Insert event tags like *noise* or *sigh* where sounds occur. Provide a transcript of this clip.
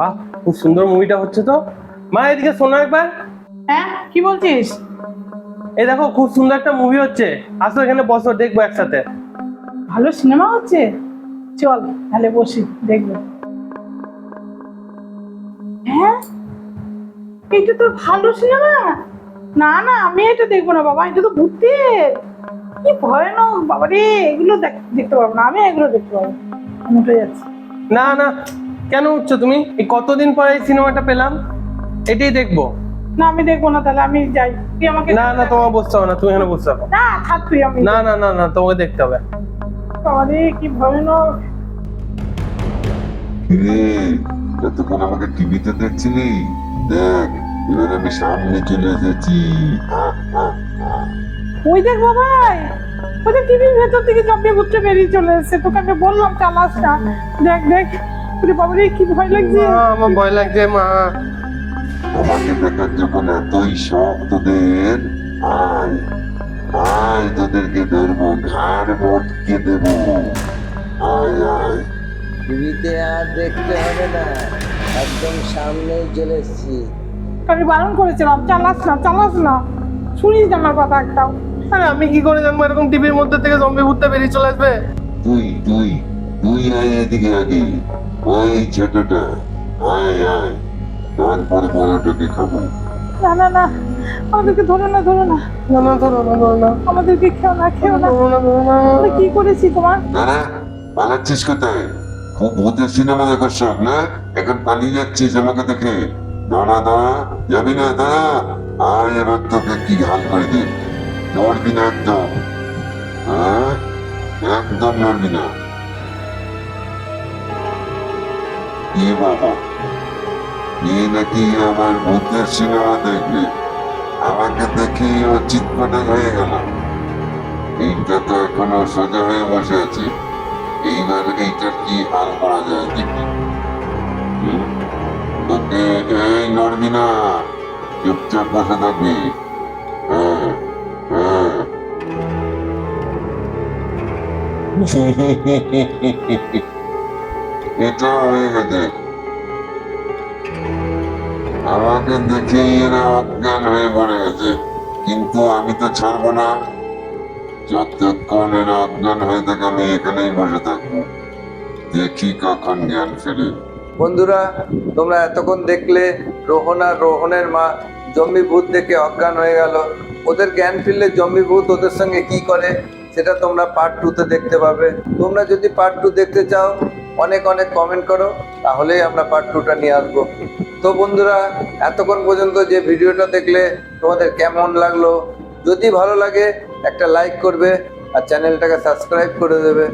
বাহ খুব সুন্দর মুভিটা হচ্ছে তো। মা এদিকে শোনো একবার। হ্যাঁ কি বলছিস? এই দেখো খুব সুন্দর একটা মুভি হচ্ছে। আসো এখানে বসো দেখব একসাথে। ভালো সিনেমা হচ্ছে? চল তাহলে বসি দেখব। হ্যাঁ? এটা তো ভালো সিনেমা না না আমি এটা দেখব না বাবা এটা তো ভূতের কি ভয়ানক বাবা রে এগুলো দেখ- দেখতে পাবো না আমি এগুলো দেখতে পাবো আমি উঠে যাচ্ছি। না না কেন উঠছো তুমি? এই কতদিন পরে এই সিনেমাটা পেলাম? এটাই দেখব। না আমি দেখব না তাহলে আমি যাই। তুই আমাকে না না তোমার বসতে হবে না তুমি এখানে বসতে হবে। না থাক তুই আমি না না না না তোমাকে দেখতে হবে। বাবা কি ভয়ানক। রে এতক্ষণ আমাকে টিভিতে দেখছিলি দেখ এবার আমি সামনে চলে এসেছি। ওই দেখ বাবাই ওই দেখ টিভির ভেতর থেকে জম্বি ঘুরতে বেরিয়ে চলে এসেছে তোকে আমি বললাম চালাস না দেখ দেখ। ওরে বাবা রে কি ভয় লাগছে? মা, আমার ভয় লাগছে মা। আমাকে দেখার যখন এতই শখ তোদের আয় আয় তোদেরকে ধরবো ঘাড় মটকে দেবো। আয় আয়। টিভিতে আর দেখতে হবে না। একদম সামনেই চলে এসেছি। আমি বারণ করেছিলাম চালাস না চালাস না। শুনিস না আমার কথা একটাও। আরে আমি কি করে জানব এরকম টিভির মধ্যে থেকে জম্বি ভূতটা বেরিয়ে চলে আসবে? তুই তুই তুই আয় এদিকে আগে। ওই ছোটটা আয় আয়। তারপর বড়টাকে খাব। না না না। আমাদেরকে ধরো না ধরো না। না না ধরো না ধরো না। আমাদেরকে খেও না খেও না। ধরো না ধরো না। আমরা কি করেছি তোমার? দাঁড়া পালাচ্ছিস কোথায়? খুব ভূতের সিনেমা দেখার শখ না? এখন পালিয়ে যাচ্ছিস আমাকে দেখে। দাঁড়া দাঁড়া। যাবি না দাঁড়া। আয় এবার তোকে কি হাল করে দিই। নড়বি না একদম। হ্যাঁ? একদম নড়বি না। এ বাবা, এ নাকি আমার ভূতের সিনেমা দেখবে আমাকে দেখে ও চিৎপটে হয়ে গেল। এইটা তো এখনও সোজা হয়ে বসে আছে। এইবার এইটার কি হাল করা যায় দেখি। তোকে এই নড়বি না চুপচাপ বসে থাকবি। হ্যাঁ হ্যাঁ। *laughs* এটা হয়ে গেছে। আমাকে দেখে এরা অজ্ঞান হয়ে পড়ে গেছে। কিন্তু আমি তো ছাড়বো না। যতক্ষণ এরা অজ্ঞান হয়ে থাকে, আমি এখানেই বসে থাকব। দেখি কখন জ্ঞান ফেরে। বন্ধুরা, তোমরা এতক্ষণ দেখলে রোহন আর রোহনের মা জম্বি ভূত দেখে অজ্ঞান হয়ে গেল। ওদের জ্ঞান ফিরলে জম্বি ভূত ওদের সঙ্গে কি করে? সেটা তোমরা পার্ট টুতে দেখতে পাবে। তোমরা যদি পার্ট টু দেখতে চাও, অনেক অনেক কমেন্ট করো, তাহলেই আমরা পার্ট টুটা নিয়ে আসব। তো বন্ধুরা, এতক্ষণ পর্যন্ত যে ভিডিওটা দেখলে, তোমাদের কেমন লাগল? যদি ভালো লাগে, একটা লাইক করবে আর চ্যানেলটাকে সাবস্ক্রাইব করে দেবে।